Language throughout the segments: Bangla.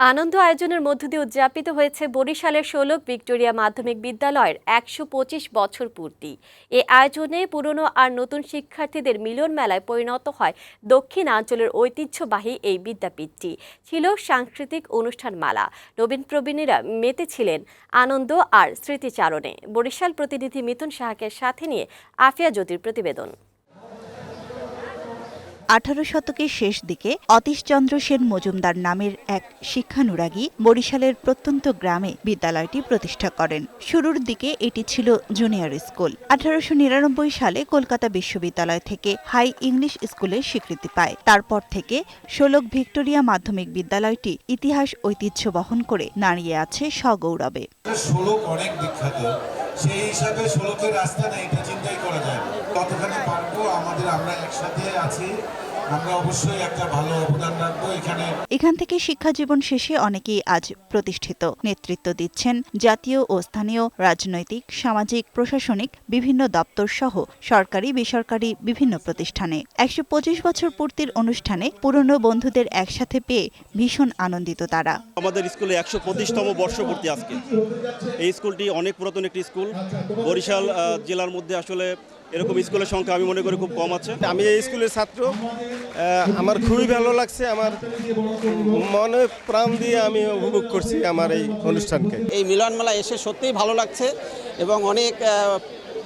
আনন্দ আয়োজনের মধ্য দিয়ে উদযাপিত হয়েছে বরিশালের ষোলক ভিক্টোরিয়া মাধ্যমিক বিদ্যালয়ের একশো পঁচিশ বছর পূর্তি। এ আয়োজনে পুরনো আর নতুন শিক্ষার্থীদের মিলন মেলায় পরিণত হয় দক্ষিণ দক্ষিণাঞ্চলের ঐতিহ্যবাহী এই বিদ্যাপীঠটি। ছিল সাংস্কৃতিক অনুষ্ঠানমালা। নবীন প্রবীণীরা মেতেছিলেন আনন্দ আর স্মৃতিচারণে। বরিশাল প্রতিনিধি মিথুন সাহাকে সাথে নিয়ে আফিয়া জ্যোতির প্রতিবেদন। আঠারো শতকের শেষ দিকে অতীশচন্দ্র সেন মজুমদার নামের এক শিক্ষানুরাগী বরিশালের প্রত্যন্ত গ্রামে বিদ্যালয়টি প্রতিষ্ঠা করেন। শুরুর দিকে এটি ছিল জুনিয়র স্কুল। আঠারোশো নিরানব্বই সালে কলকাতা বিশ্ববিদ্যালয় থেকে হাই ইংলিশ স্কুলের স্বীকৃতি পায়। তারপর থেকে ষোলক ভিক্টোরিয়া মাধ্যমিক বিদ্যালয়টি ইতিহাস ঐতিহ্য বহন করে দাঁড়িয়ে আছে সগৌরবে। সেই হিসাবে রাস্তা এটা চিন্তাই করা যায় আমাদের আমরা একসাথে আছি। আমরা অবশ্যই একটা ভালো অবদান রাখব এখানে। এখান থেকে শিক্ষা জীবন শেষে অনেকেই আজ প্রতিষ্ঠিত। নেতৃত্ব দিচ্ছেন জাতীয় ও স্থানীয় রাজনৈতিক সামাজিক প্রশাসনিক বিভিন্ন দপ্তর সহ সরকারি বেসরকারি বিভিন্ন প্রতিষ্ঠানে। একশো পঁচিশ বছর পূর্তির অনুষ্ঠানে পুরনো বন্ধুদের একসাথে পেয়ে ভীষণ আনন্দিত তারা। আমাদের স্কুলে একশো পঁচিশতম বর্ষপূর্তি আজকে। এই স্কুলটি অনেক পুরাতন একটি স্কুল। বরিশাল জেলার মধ্যে আসলে এরকম স্কুলের সংখ্যা আমি মনে করি খুব কম আছে। আমি এই স্কুলের ছাত্র। আমার খুবই ভালো লাগছে আমার মনে প্রাণ দিয়ে আমি উপভোগ করছি আমার এই অনুষ্ঠানকে। এই মিলন মেলা এসে সত্যিই ভালো লাগছে এবং অনেক আহ,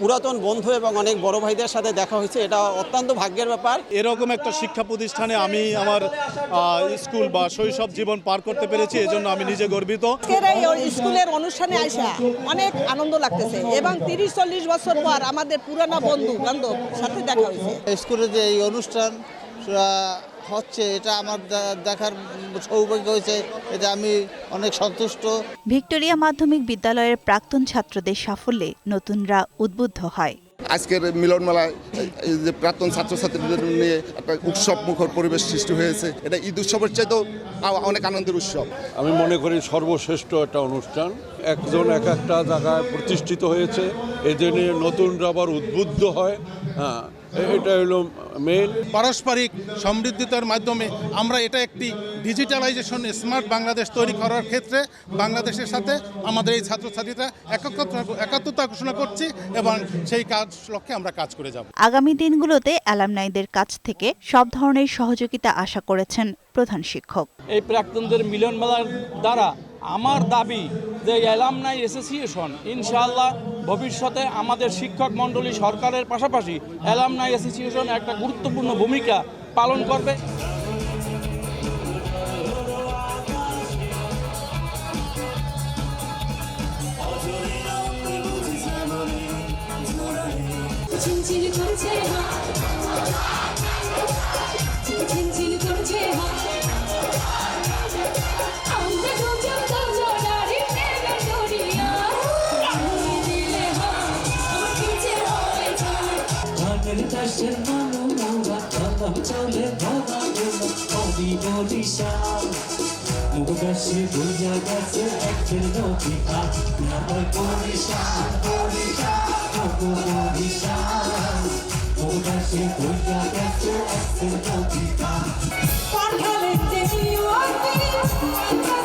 পুরাতন বন্ধু এবং অনেক বড় ভাইদের সাথে দেখা হয়েছে এটা অত্যন্ত ভাগ্যের ব্যাপার। এরকম একটা শিক্ষা প্রতিষ্ঠানে আমি আমার স্কুল বা শৈশব জীবন পার করতে পেরেছি এজন্য আমি নিজে গর্বিত। স্কুলের অনুষ্ঠানে আসা অনেক আনন্দ লাগতেছে এবং তিরিশ চল্লিশ বছর পর আমাদের পুরানা বন্ধু বান্ধব সাথে দেখা হয়েছে। স্কুলে যে এই অনুষ্ঠান হচ্ছে এটা আমার দেখার সৌভাগ্য হয়েছে এটা আমি অনেক সন্তুষ্ট। ভিক্টোরিয়া মাধ্যমিক বিদ্যালয়ের প্রাক্তন ছাত্রদের সাফল্যে নতুনরা উদ্বুদ্ধ হয়। আজকের মিলন মেলায় যে প্রাক্তন ছাত্রছাত্রীদের নিয়ে একটা উৎসব মুখর পরিবেশ সৃষ্টি হয়েছে এটা ঈদ উৎসবের চাইতেও অনেক আনন্দের উৎসব। আমি মনে করি সর্বশ্রেষ্ঠ একটা অনুষ্ঠান। একজন এক একটা জায়গায় প্রতিষ্ঠিত হয়েছে এজন্য নতুনরা আবার উদ্বুদ্ধ হয়। হ্যাঁ এটা হলো মেন পারস্পরিক সমৃদ্ধিতার মাধ্যমে আমরা এটা একটি ডিজিটালাইজেশন স্মার্ট বাংলাদেশ তৈরি করার ক্ষেত্রে বাংলাদেশের সাথে আমাদের এই ছাত্রছাত্রীরা একাত্মতা একাত্মতা ঘোষণা করছি এবং সেই কাজ লক্ষ্যে আমরা কাজ করে যাব। আগামী দিনগুলোতে অ্যালামনাইদের কাছ থেকে সব ধরনের সহযোগিতা আশা করেছেন প্রধান শিক্ষক। এই প্রাক্তনদের মিলন মেলার দ্বারা আমার দাবি যে অ্যালামনাই অ্যাসোসিয়েশন ইনশাআল্লাহ ভবিষ্যতে আমাদের শিক্ষক মণ্ডলী সরকারের পাশাপাশি অ্যালামনাই অ্যাসোসিয়েশন একটা গুরুত্বপূর্ণ ভূমিকা পালন করবে ঝিনঝিন করছে ধানের চাষের মানুরা খতম চলে ভরা কবি বরিশাল। মুগাসে বুঝা গেছে একদিন নদীটা না হয় বরিশাল বরিশাল ওগো বরিশাল। মুগাসে বুঝা গেছে একদিন নদীটা পাঠালে যে নিয়তি তার